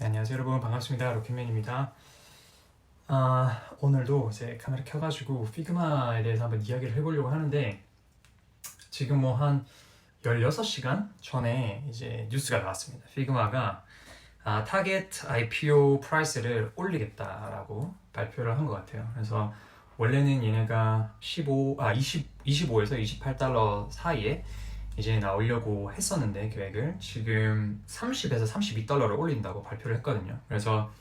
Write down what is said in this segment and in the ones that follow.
네, 안녕하세요 여러분. 반갑습니다. 로켓맨입니다. 아, 오늘도 이제 카메라 켜가지고 피그마에 대해서 한번 이야기를 해보려고 하는데 지금 뭐 한 16시간 전에 이제 뉴스가 나왔습니다. 피그마가 아, 타겟 IPO 프라이스를 올리겠다라고 발표를 한 것 같아요. 그래서 원래는 얘네가 15, 아, 20, 25에서 28달러 사이에 이제 나오려고 했었는데 계획을 지금 30에서 32달러를 올린다고 발표를 했거든요. 그래서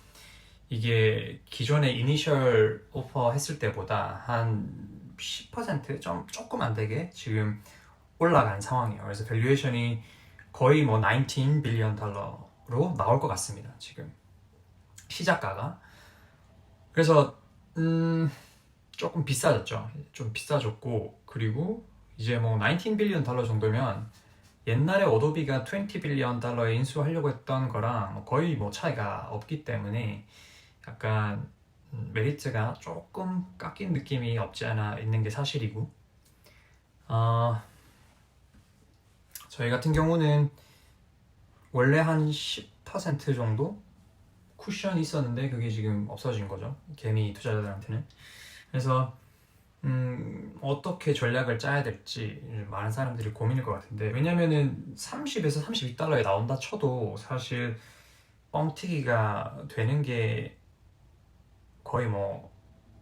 이게 기존에 이니셜 오퍼 했을 때보다 한 10%좀 조금 안 되게 지금 올라간 상황이에요. 그래서 밸류에이션이 거의 뭐 19 빌리언 달러로 나올 것 같습니다. 지금 시작가가 그래서 음 조금 비싸졌죠. 좀 비싸졌고 그리고 이제 뭐 19 빌리언 달러 정도면 옛날에 어도비가 20 빌리언 달러에 인수하려고 했던 거랑 뭐 거의 뭐 차이가 없기 때문에 약간 음, 메리트가 조금 깎인 느낌이 없지 않아 있는 게 사실이고. 어, 저희 같은 경우는 원래 한 10% 정도 쿠션이 있었는데 그게 지금 없어진 거죠. 개미 투자자들한테는. 그래서 음, 어떻게 전략을 짜야 될지 많은 사람들이 고민일 것 같은데 왜냐면은 30에서 32달러에 나온다 쳐도 사실 뻥튀기가 되는 게 거의 뭐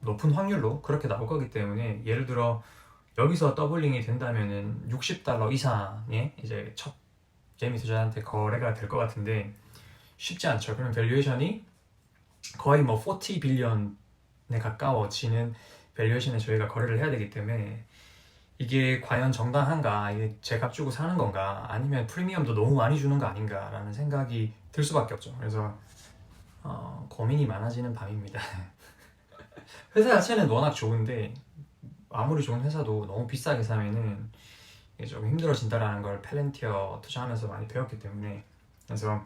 높은 확률로 그렇게 나올 거기 때문에 예를 들어 여기서 더블링이 된다면은 60달러 이상의 이제 첫 재미 투자한테 거래가 될 것 같은데 쉽지 않죠. 그럼 밸류에이션이 거의 뭐 40 빌리언에 가까워지는 밸류에이션에 저희가 거래를 해야 되기 때문에 이게 과연 정당한가 이게 제값 주고 사는 건가 아니면 프리미엄도 너무 많이 주는 거 아닌가라는 생각이 들 수밖에 없죠. 그래서 어, 고민이 많아지는 밤입니다. 회사 자체는 워낙 좋은데 아무리 좋은 회사도 너무 비싸게 사면은 좀 힘들어진다라는 걸 펠렌티어 투자하면서 많이 배웠기 때문에 그래서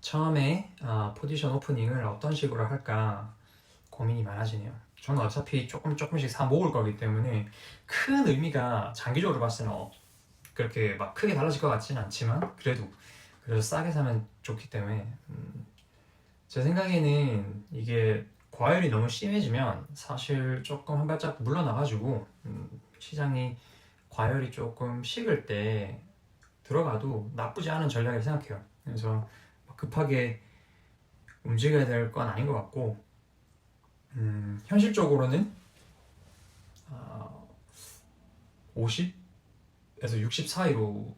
처음에 아, 포지션 오프닝을 어떤 식으로 할까 고민이 많아지네요. 저는 어차피 조금 조금씩 사 모을 거기 때문에 큰 의미가 장기적으로 봤을 때는 어, 그렇게 막 크게 달라질 것 같지는 않지만 그래도 그래서 싸게 사면 좋기 때문에 음, 제 생각에는 이게 과열이 너무 심해지면 사실 조금 한 발짝 물러나가지고 음, 시장이 과열이 조금 식을 때 들어가도 나쁘지 않은 전략이라고 생각해요. 그래서 급하게 움직여야 될 건 아닌 것 같고 음, 현실적으로는 어, 50에서 60 사이로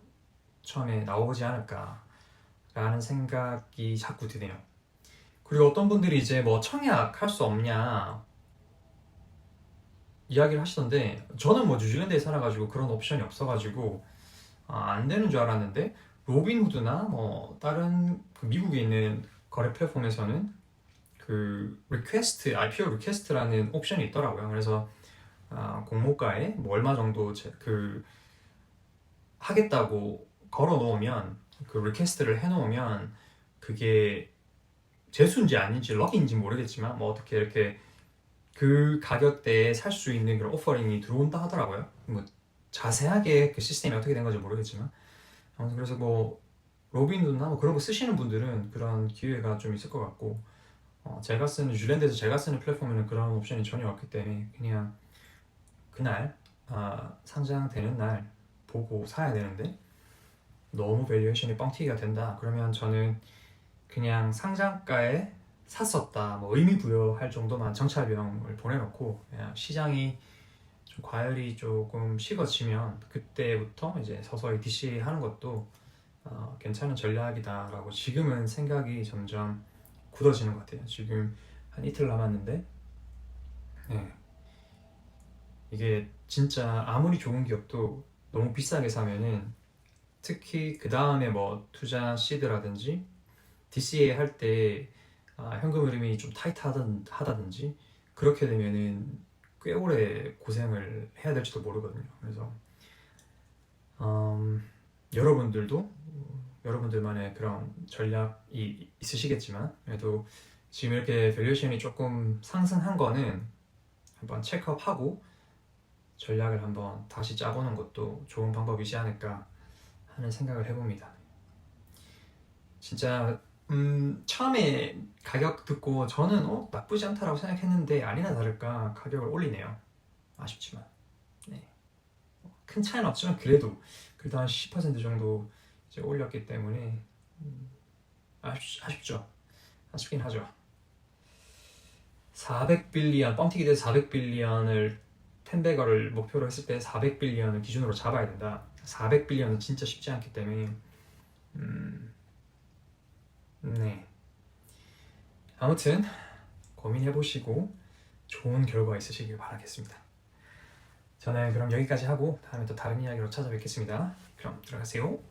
처음에 나오지 않을까라는 생각이 자꾸 드네요. 그리고 어떤 분들이 이제 뭐 청약 할 수 없냐 이야기를 하시던데 저는 뭐 뉴질랜드에 살아가지고 그런 옵션이 없어가지고 아, 안 되는 줄 알았는데 로빈후드나 뭐 다른 그 미국에 있는 거래 플랫폼에서는 그 리퀘스트, IPO 리퀘스트라는 옵션이 있더라고요. 그래서 아, 공모가에 뭐 얼마 정도 제, 그 하겠다고 걸어 놓으면 그 리퀘스트를 해 놓으면 그게 재수인지 아닌지 럭인지 모르겠지만 뭐 어떻게 이렇게 그 가격대에 살 수 있는 그런 오퍼링이 들어온다 하더라고요. 뭐 자세하게 그 시스템이 어떻게 된 건지 모르겠지만 아무튼 그래서 뭐 로빈이나 뭐 그런 거 쓰시는 분들은 그런 기회가 좀 있을 것 같고 어, 제가 쓰는 뉴질랜드에서 제가 쓰는 플랫폼에는 그런 옵션이 전혀 없기 때문에 그냥 그날 아, 상장되는 날 보고 사야 되는데 너무 밸류에이션이 뻥튀기가 된다. 그러면 저는 그냥 상장가에 샀었다. 뭐 의미 부여할 정도만 정찰 비용을 보내놓고 시장이 좀 과열이 조금 식어지면 그때부터 이제 서서히 DC 하는 것도 어, 괜찮은 전략이다라고 지금은 생각이 점점 굳어지는 것 같아요. 지금 한 이틀 남았는데 네. 이게 진짜 아무리 좋은 기업도 너무 비싸게 사면은 특히 그 다음에 뭐 투자 시드라든지 DCA 할때 아, 현금 흐름이 좀 타이트하다든지 그렇게 되면은 꽤 오래 고생을 해야 될지도 모르거든요. 그래서 음, 여러분들도 여러분들만의 그런 전략이 있으시겠지만 그래도 지금 이렇게 밸류에이션이 조금 상승한 거는 한번 체크업하고 전략을 한번 다시 짜보는 것도 좋은 방법이지 않을까 하는 생각을 해봅니다. 진짜 음, 처음에 가격 듣고 저는 어, 나쁘지 않다라고 생각했는데 아니나 다를까 가격을 올리네요. 아쉽지만. 네. 큰 차이는 없지만 그래도 그래도 한 10% 정도 이제 올렸기 때문에 음, 아쉽, 아쉽죠. 아쉽긴 하죠. 400빌리언 뻥튀기 돼서 400빌리언을 텐베거를 목표로 했을 때 400빌리언을 기준으로 잡아야 된다. 400빌리언은 진짜 쉽지 않기 때문에 음, 네. 아무튼 고민해 보시고 좋은 결과 있으시길 바라겠습니다. 저는 그럼 여기까지 하고 다음에 또 다른 이야기로 찾아뵙겠습니다. 그럼 들어가세요.